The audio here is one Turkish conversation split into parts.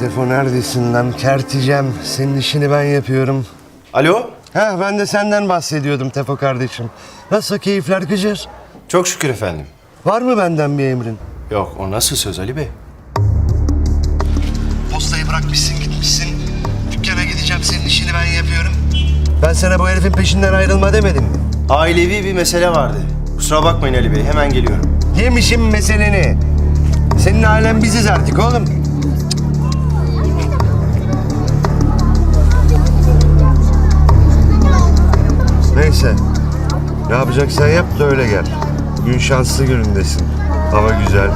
Tefo neredesin lan? Kerticem. Senin işini ben yapıyorum. Alo? Ha ben de senden bahsediyordum Tefo kardeşim. Nasıl keyifler Gıcır? Çok şükür efendim. Var mı benden bir emrin? Yok o nasıl söz Ali Bey? Postayı bırakmışsın gitmişsin. Dükkana gideceğim senin işini ben yapıyorum. Ben sana bu herifin peşinden ayrılma demedim mi? Ailevi bir mesele vardı. Kusura bakmayın Ali Bey hemen geliyorum. Yemişim meseleni. Senin ailen biziz artık oğlum. Neyse. Ne yapacaksan yap da öyle gel. Gün şanslı günündesin. Hava güzel.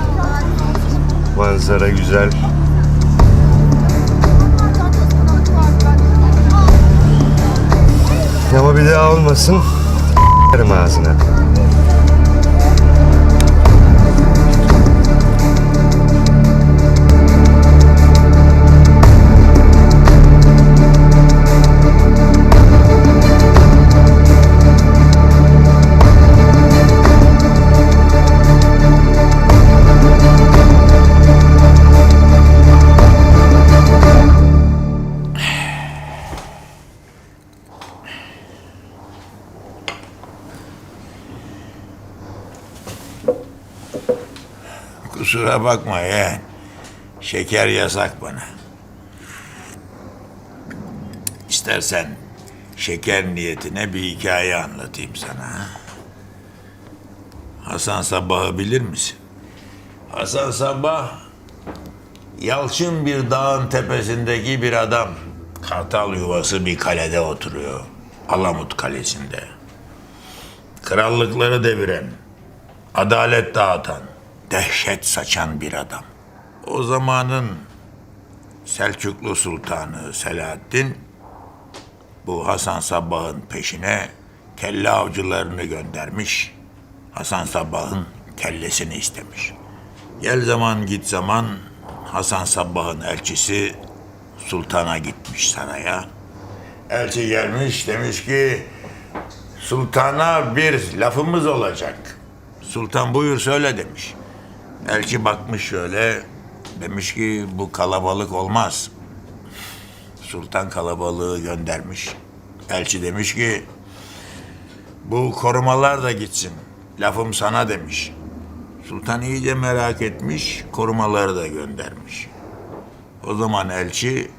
Manzara güzel. Ama bir daha olmasın. Ağzına. Kusura bakma yeğen. Şeker yasak bana. İstersen şeker niyetine bir hikaye anlatayım sana. ha? Hasan Sabbah'ı bilir misin? Hasan Sabbah, yalçın bir dağın tepesindeki bir adam. Kartal yuvası bir kalede oturuyor. Alamut Kalesi'nde. Krallıkları deviren, adalet dağıtan, dehşet saçan bir adam. O zamanın Selçuklu Sultanı Selahaddin bu Hasan Sabbah'ın peşine kelle avcılarını göndermiş. Hasan Sabbah'ın kellesini istemiş. Gel zaman git zaman Hasan Sabbah'ın elçisi sultana gitmiş saraya. Elçi gelmiş demiş ki sultana bir lafımız olacak. Sultan buyur söyle demiş. Elçi bakmış şöyle demiş ki bu kalabalık olmaz. Sultan kalabalığı göndermiş. Elçi demiş ki bu korumalar da gitsin. Lafım sana demiş. Sultan iyice merak etmiş, korumaları da göndermiş. O zaman elçi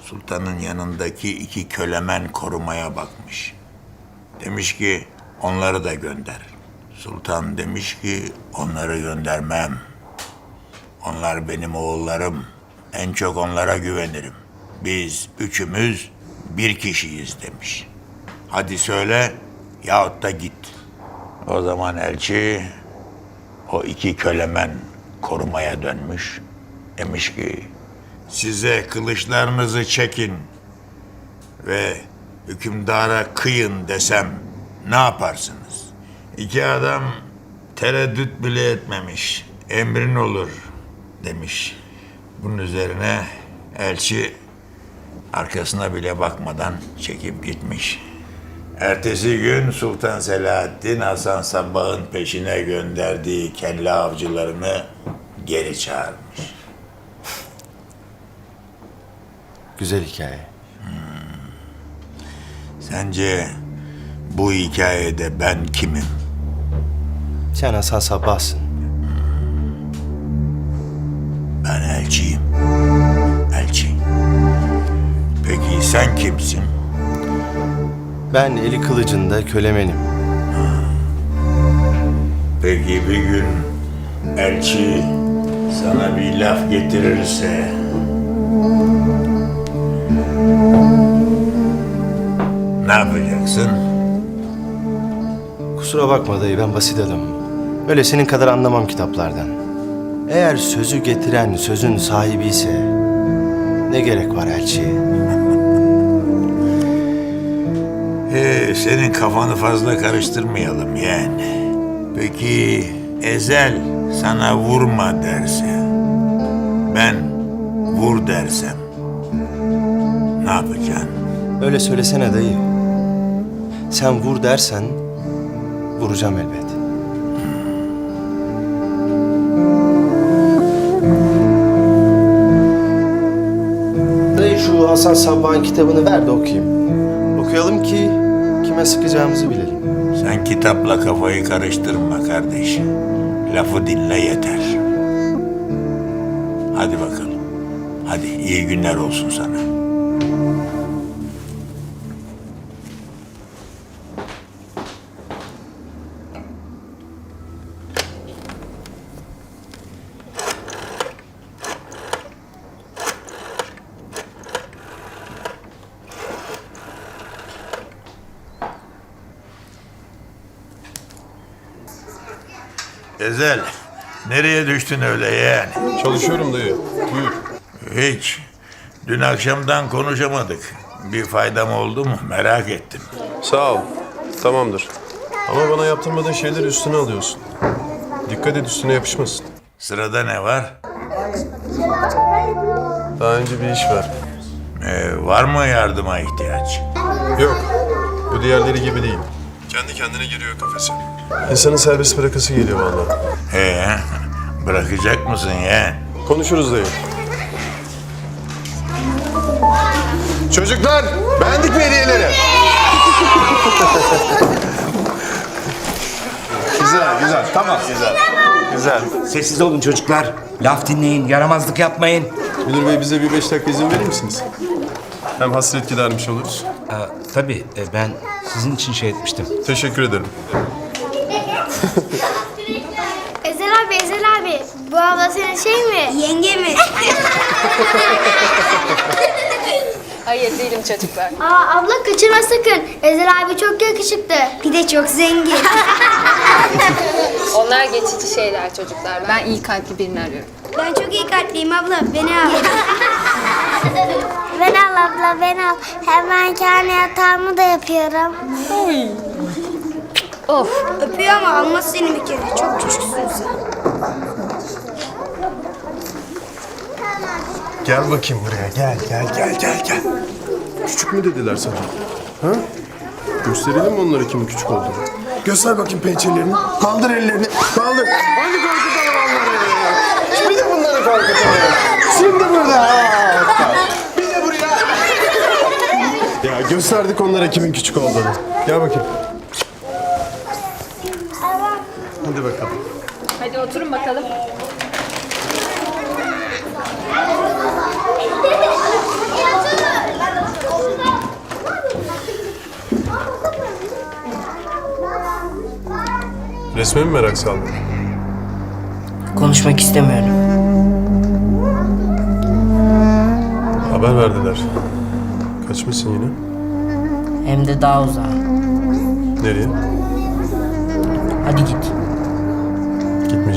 sultanın yanındaki iki kölemen korumaya bakmış. Demiş ki onları da gönder. Sultan demiş ki onları göndermem. Onlar benim oğullarım. En çok onlara güvenirim. Biz üçümüz bir kişiyiz demiş. Hadi söyle yahut da git. O zaman elçi o iki kölemen korumaya dönmüş. Demiş ki size kılıçlarınızı çekin ve hükümdara kıyın desem ne yaparsınız? İki adam tereddüt bile etmemiş. Emrin olur demiş. Bunun üzerine elçi arkasına bile bakmadan çekip gitmiş. Ertesi gün Sultan Selahaddin Hasan Sabbah'ın peşine gönderdiği kelle avcılarını geri çağırmış. Güzel hikaye. Sence bu hikayede ben kimim? Sen Hasan Sabbah'sın. Ben elçiyim. Elçi. Peki sen kimsin? Ben eli kılıcında kölemenim. Peki bir gün elçi sana bir laf getirirse ne yapacaksın? Kusura bakma dayı ben basit adamım. Öyle senin kadar anlamam kitaplardan. Eğer sözü getiren sözün sahibi ise ne gerek var elçiye? Ee, senin kafanı fazla karıştırmayalım yani. Peki Ezel sana vurma derse, ben vur dersem ne yapacaksın? Öyle söylesene dayı. Sen vur dersen vuracağım elbet. Hasan Sabbah'ın kitabını ver de okuyayım. Okuyalım ki kime sıkacağımızı bilelim. Sen kitapla kafayı karıştırma kardeş. Lafı dinle yeter. Hadi bakalım. Hadi iyi günler olsun sana. Ezel, nereye düştün öyle yeğen? Çalışıyorum dayı. Buyur. Hiç. Dün akşamdan konuşamadık. Bir faydam oldu mu merak ettim. Sağ ol. Tamamdır. Ama bana yaptırmadığın şeyleri üstüne alıyorsun. Dikkat et üstüne yapışmasın. Sırada ne var? Daha önce bir iş var. Ee, var mı yardıma ihtiyaç? Yok. Bu diğerleri gibi değil. Kendi kendine giriyor kafese. İnsanın serbest bırakası geliyor vallahi. Ee, bırakacak mısın yeğen? Konuşuruz dayı. Çocuklar, beğendik mi hediyeleri? Güzel, güzel. Tamam. Güzel. Güzel. Sessiz olun çocuklar. Laf dinleyin, yaramazlık yapmayın. Müdür bey bize bir beş dakika izin verir misiniz? Hem hasret gidermiş oluruz. Aa, tabii, e, ben sizin için şey etmiştim. Teşekkür ederim. Ezel abi, Ezel abi. Bu abla senin şey mi? Yenge mi? Hayır değilim çocuklar. Aa abla kaçırma sakın. Ezel abi çok yakışıklı. Bir de çok zengin. Onlar geçici şeyler çocuklar. Ben iyi kalpli birini arıyorum. ben çok iyi kalpliyim abla. Beni al. ben al abla, ben al. Hemen kendi yatağımı da yapıyorum. Of. Öpüyor ama almaz seni bir kere. Çok küçüksün sen. Gel bakayım buraya. Gel, gel, gel, gel, gel. Küçük mü dediler sana? Ha? Gösterelim mi onlara kimin küçük olduğunu? Göster bakayım pençelerini. Kaldır ellerini. Kaldır. Hadi korkutalım onları. Şimdi de bunları korkutalım. Şimdi burada. Ha. Bir de buraya. Ya gösterdik onlara kimin küçük olduğunu. Gel bakayım. Hadi bakalım. Hadi oturun bakalım. Resme mi merak saldın? Konuşmak istemiyorum. Haber verdiler. Kaçmışsın yine. Hem de daha uzağa. Nereye? Hadi git.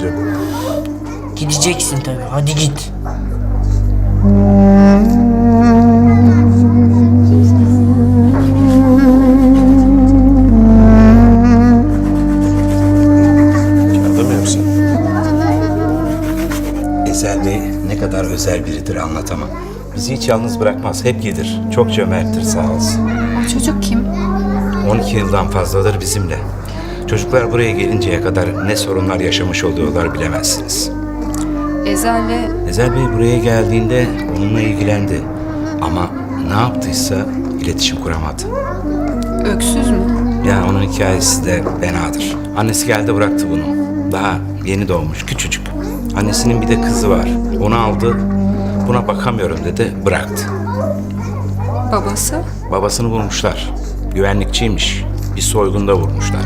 Gitmeyeceğim. Gideceksin tabii. Hadi git. Kağıda mı yapsın? Ezel Bey ne kadar özel biridir anlatamam. Bizi hiç yalnız bırakmaz, hep gelir. Çok cömerttir sağ olsun. O çocuk kim? 12 yıldan fazladır bizimle. Çocuklar buraya gelinceye kadar ne sorunlar yaşamış oluyorlar bilemezsiniz. Ezel ve Ezel Bey buraya geldiğinde onunla ilgilendi. Ama ne yaptıysa iletişim kuramadı. öksüz mü? Ya onun hikayesi de fenadır. Annesi geldi bıraktı bunu. Daha yeni doğmuş, küçücük. Annesinin bir de kızı var. Onu aldı, buna bakamıyorum dedi, bıraktı. Babası? Babasını vurmuşlar. Güvenlikçiymiş. Bir soygunda vurmuşlar.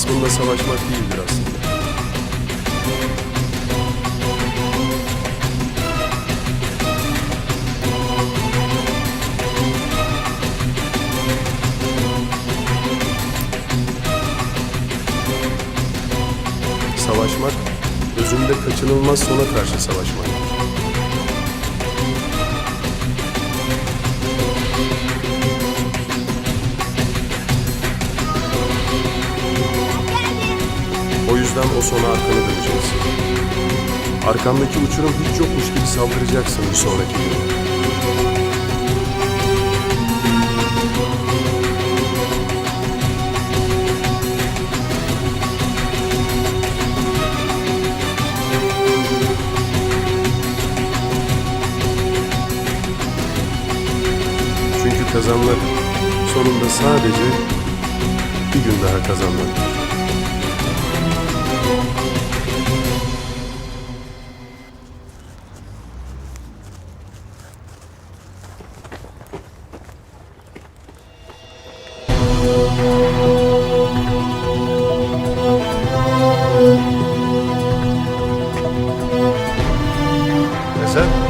Savaşmak Hasmınla savaşmak değildir aslında. Savaşmak, özünde kaçınılmaz sona karşı savaşmaktır. O sona arkanı döneceksin. Arkandaki uçurum hiç yokmuş gibi saldıracaksın bir sonraki gün. Çünkü kazanmak sonunda sadece bir gün daha kazanmaktır. 生。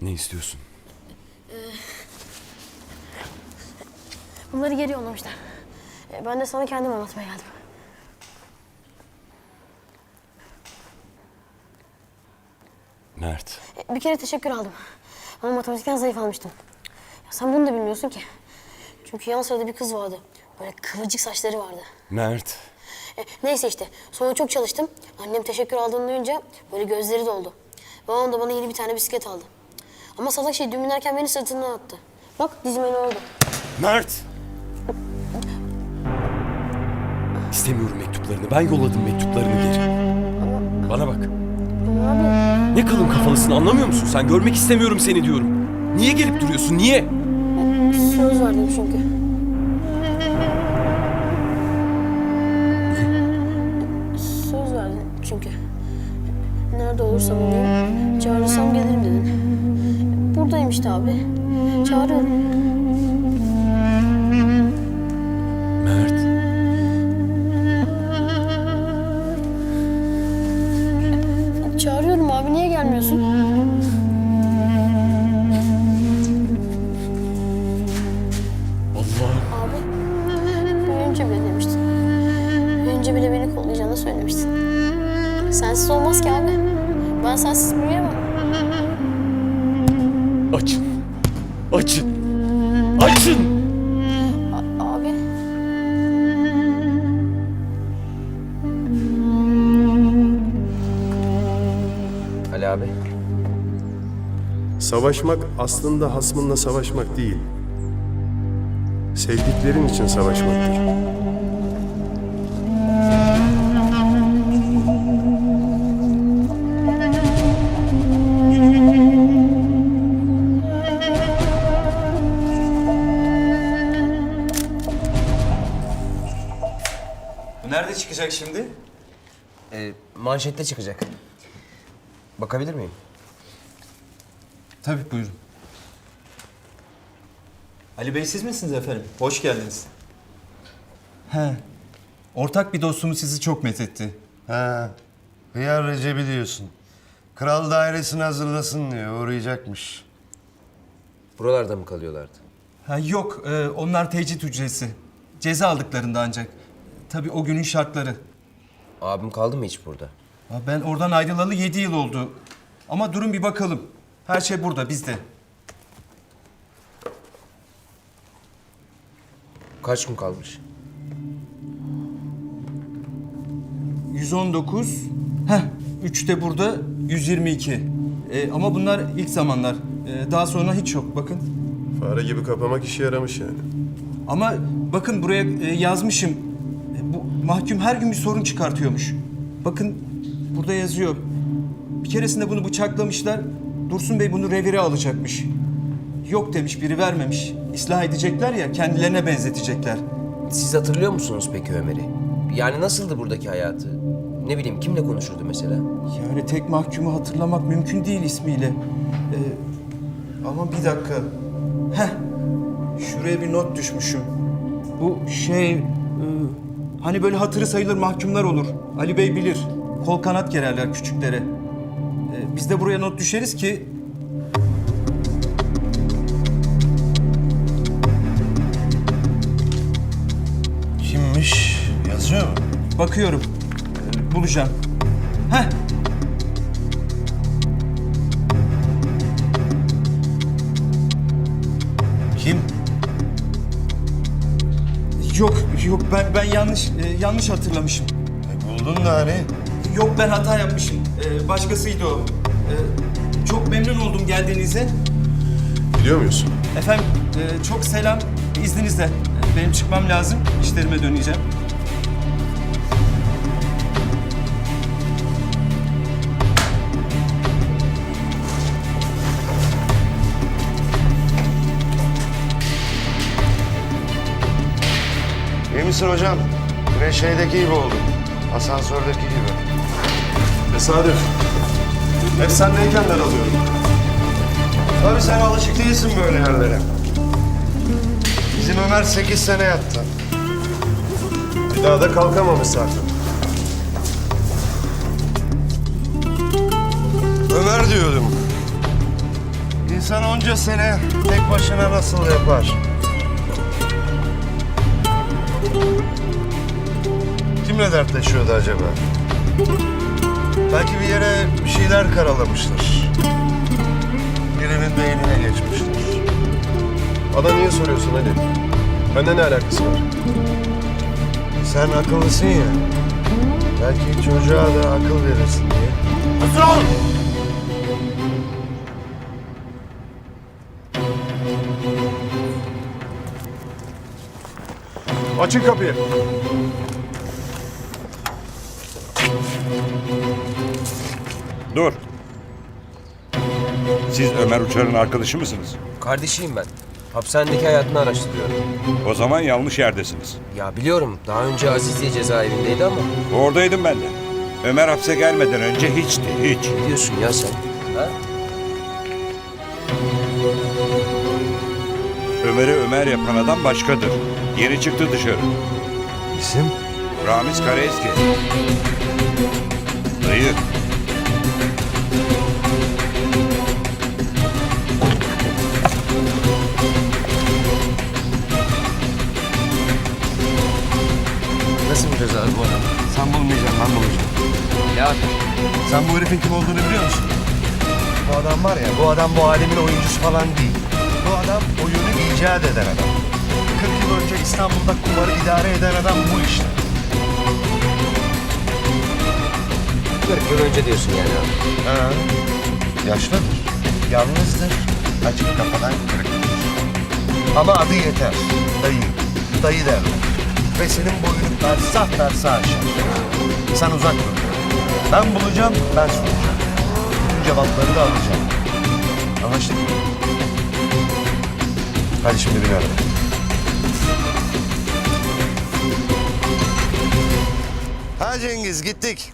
Ne istiyorsun? Bunları geri yollamışlar. E, Ben de sana kendim anlatmaya geldim. Mert. E, Bir kere teşekkür aldım. Ama matematikten zayıf almıştım. Ya sen bunu da bilmiyorsun ki. Çünkü yan sırada bir kız vardı. Böyle kıvırcık saçları vardı. Mert. E, neyse işte. Sonra çok çalıştım. Annem teşekkür aldığını duyunca böyle gözleri doldu. Babam da bana yeni bir tane bisiklet aldı. Ama salak şey dün binerken beni sırtından attı. Bak dizime ne oldu? Mert! İstemiyorum mektuplarını. Ben yolladım mektuplarını geri. Bana bak. Abi Ne kalın kafalısın anlamıyor musun? Sen görmek istemiyorum seni diyorum. Niye gelip duruyorsun? Niye? söz verdim çünkü. Söz verdim çünkü. Nerede olursam olayım, çağırırsam gelirim işte abi. Çağırıyorum. Mert. Çağırıyorum abi niye gelmiyorsun? Allah. Abi büyüyünce bile demiştin. Büyüyünce bile beni kollayacağını söylemiştin. Sensiz olmaz ki abi. Ben sensiz büyüyemem. Açın. Açın. Açın. A- abi. Ali abi. Savaşmak aslında hasmınla savaşmak değil. Sevdiklerin için savaşmaktır. Çıkacak şimdi? Ee, manşette çıkacak. Bakabilir miyim? Tabii buyurun. Ali Bey siz misiniz efendim? Hoş geldiniz. He. Ortak bir dostumuz sizi çok methetti. Ha, Hıyar Recep'i diyorsun. Kral dairesini hazırlasın diyor, uğrayacakmış. Buralarda mı kalıyorlardı? Ha yok, e, onlar tecrit ücreti. Ceza aldıklarında ancak. Tabii o günün şartları. Abim kaldı mı hiç burada? Ben oradan ayrılalı yedi yıl oldu. Ama durun bir bakalım. Her şey burada, bizde. Kaç gün kalmış? 119. Heh, 3 de burada 122. Ee, ama bunlar ilk zamanlar. Ee, daha sonra hiç yok bakın. Fare gibi kapamak işe yaramış yani. Ama bakın buraya e, yazmışım. Mahkum her gün bir sorun çıkartıyormuş. Bakın burada yazıyor. Bir keresinde bunu bıçaklamışlar. Dursun Bey bunu revire alacakmış. Yok demiş biri vermemiş. İslah edecekler ya kendilerine benzetecekler. Siz hatırlıyor musunuz peki Ömer'i? Yani nasıldı buradaki hayatı? Ne bileyim kimle konuşurdu mesela? Yani tek mahkumu hatırlamak mümkün değil ismiyle. Ee, ama bir dakika. Heh. Şuraya bir not düşmüşüm. Bu şey... e, hani böyle hatırı sayılır mahkumlar olur. Ali Bey bilir. Kol kanat gererler küçüklere. Ee, biz de buraya not düşeriz ki... Kimmiş? Yazıyor mu? Bakıyorum. Ee, bulacağım. Heh. Kim? Yok, yok ben ben yanlış e, yanlış hatırlamışım. E, buldun da hani. Yok ben hata yapmışım. Ee, başkasıydı o. Ee, çok memnun oldum geldiğinize. Biliyor muyuz? Efendim e, çok selam izninizle. E, Benim çıkmam lazım. İşlerime döneceğim. Misin hocam? Yine şeydeki gibi oldun. Asansördeki gibi. Tesadüf. Hep sendeyken ben alıyorum. Tabii sen alışık değilsin böyle yerlere. Bizim Ömer 8 sene yattı. Bir daha da kalkamamış zaten. Ömer diyordum. İnsan onca sene tek başına nasıl yapar? Kimle dertleşiyordu acaba? Belki bir yere bir şeyler karalamıştır. Birinin beynine geçmiştir. Bana niye soruyorsun Ali? Bende ne alakası var? Sen akıllısın ya. Belki çocuğa da akıl verirsin diye. Açın kapıyı. Dur. Siz Ömer Uçar'ın arkadaşı mısınız? Kardeşiyim ben. Hapishanedeki hayatını araştırıyorum. O zaman yanlış yerdesiniz. Ya biliyorum daha önce Aziziye cezaevindeydi ama Oradaydım ben de. Ömer hapse gelmeden önce hiçti, hiç. ne diyorsun ya sen? Ha? Ömer'i Ömer yapan adam başkadır. Yeni çıktı dışarı. İsim? Ramiz Karaeski. Dayı. Nasıl bulacağız abi bu adamı? Sen bulmayacaksın, ben bulacağım. Ya Sen bu herifin kim olduğunu biliyor musun? Bu adam var ya, bu adam bu alemin oyuncusu falan değil. İcat eden adam. 40 yıl önce İstanbul'da kumarı idare eden adam bu işte. 40 yıl önce diyorsun yani abi. Ha. Yaşlıdır, yalnızdır, açık kafadan kırıktır. Ama adı yeter, dayı, dayı derler. Ve senin boyunu fersah fersah aşar. Sen uzak dur. Ben bulacağım, ben soracağım. Bütün cevapları da alacağım. Anlaştık mı? Hadi şimdi bir araba. Ha Cengiz gittik.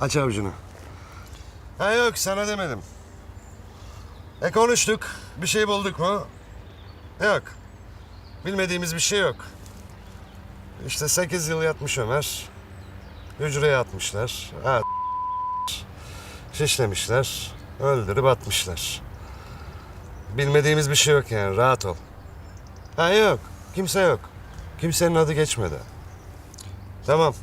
Aç avucunu. Ha yok sana demedim. E konuştuk. Bir şey bulduk mu? Yok. Bilmediğimiz bir şey yok. İşte sekiz yıl yatmış Ömer. Hücreye atmışlar. Ha, şişlemişler. Öldürüp atmışlar. Bilmediğimiz bir şey yok yani. Rahat ol. Ha yok. Kimse yok. Kimsenin adı geçmedi. Tamam.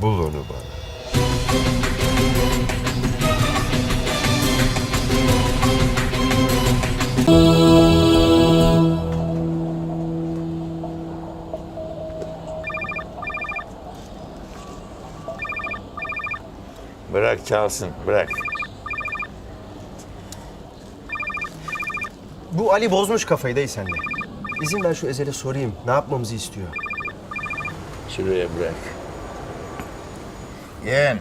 Bul onu bana. Bırak çalsın, bırak. Bu Ali bozmuş kafayı dayı sende. İzin ver şu Ezel'e sorayım. Ne yapmamızı istiyor? Şuraya bırak. Yeğen,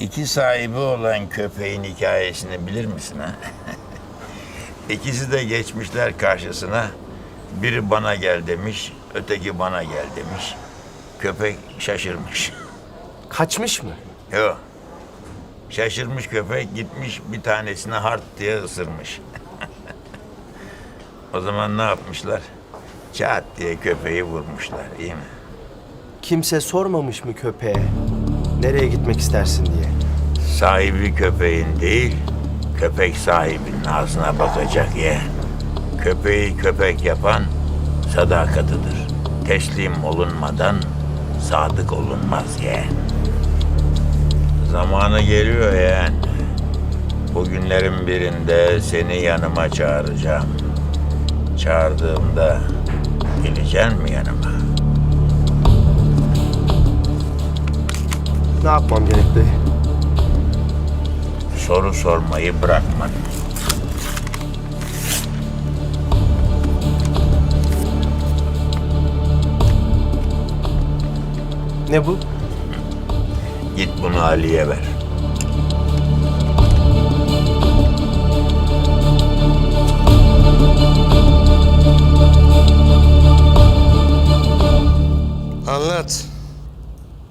iki sahibi olan köpeğin hikayesini bilir misin ha? İkisi de geçmişler karşısına. Biri bana gel demiş, öteki bana gel demiş. Köpek şaşırmış. Kaçmış mı? Yok. Şaşırmış köpek gitmiş bir tanesine hart diye ısırmış. o zaman ne yapmışlar? Çat diye köpeği vurmuşlar, iyi mi? Kimse sormamış mı köpeğe? Nereye gitmek istersin diye. Sahibi köpeğin değil, köpek sahibinin ağzına bakacak ye. Köpeği köpek yapan sadakatıdır. Teslim olunmadan sadık olunmaz ye. Zamanı geliyor yeğen. Bugünlerin birinde seni yanıma çağıracağım. Çağırdığımda geleceksin mi yanıma? Ne yapmam gerek dayı? Soru sormayı bırakmadın. Ne bu? Git bunu Ali'ye ver. Anlat.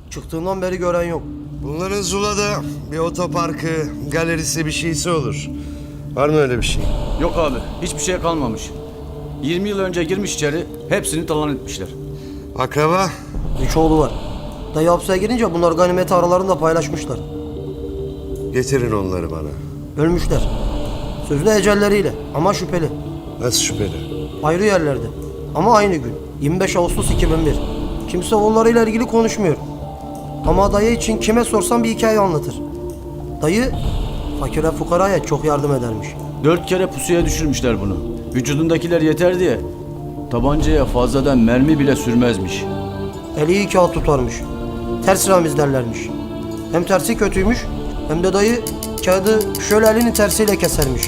Çıktığından beri gören yok. Bunların Zula'da bir otoparkı, galerisi bir şeysi olur. Var mı öyle bir şey? Yok abi, hiçbir şey kalmamış. 20 yıl önce girmiş içeri, hepsini talan etmişler. Akraba? Üç oğlu var. Dayı hapse girince bunlar ganimeti aralarında paylaşmışlar. Getirin onları bana. Ölmüşler. Sözlü ecelleriyle ama şüpheli. Nasıl şüpheli? Ayrı yerlerde. Ama aynı gün. 25 Ağustos 2001. Kimse onlarıyla ilgili konuşmuyor. Ama dayı için kime sorsam bir hikaye anlatır. Dayı fakire fukaraya çok yardım edermiş. Dört kere pusuya düşürmüşler bunu. Vücudundakiler yeter diye. Tabancaya fazladan mermi bile sürmezmiş. Eli iyi kağıt tutarmış. Ters ramiz derlermiş. Hem tersi kötüymüş hem de dayı kağıdı şöyle elinin tersiyle kesermiş.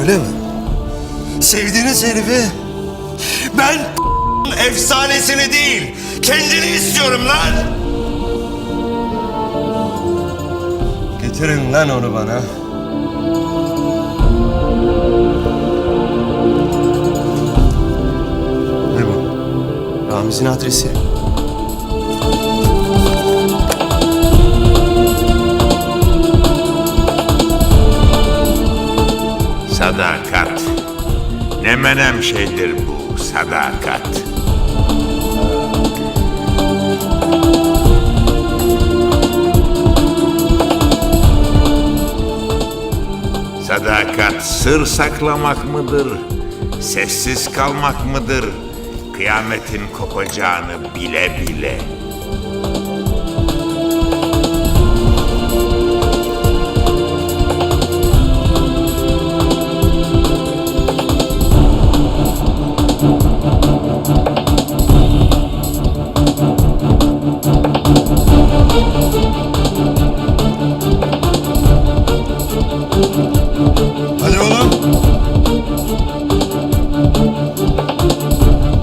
Öyle mi? Sevdiğiniz herifi ben efsanesini değil kendini istiyorum lan. Getirin lan onu bana. Ne bu? Ramiz'in adresi. Sadakat. Ne menem şeydir bu sadakat. Sadakat sır saklamak mıdır? Sessiz kalmak mıdır? Kıyametin kopacağını bile bile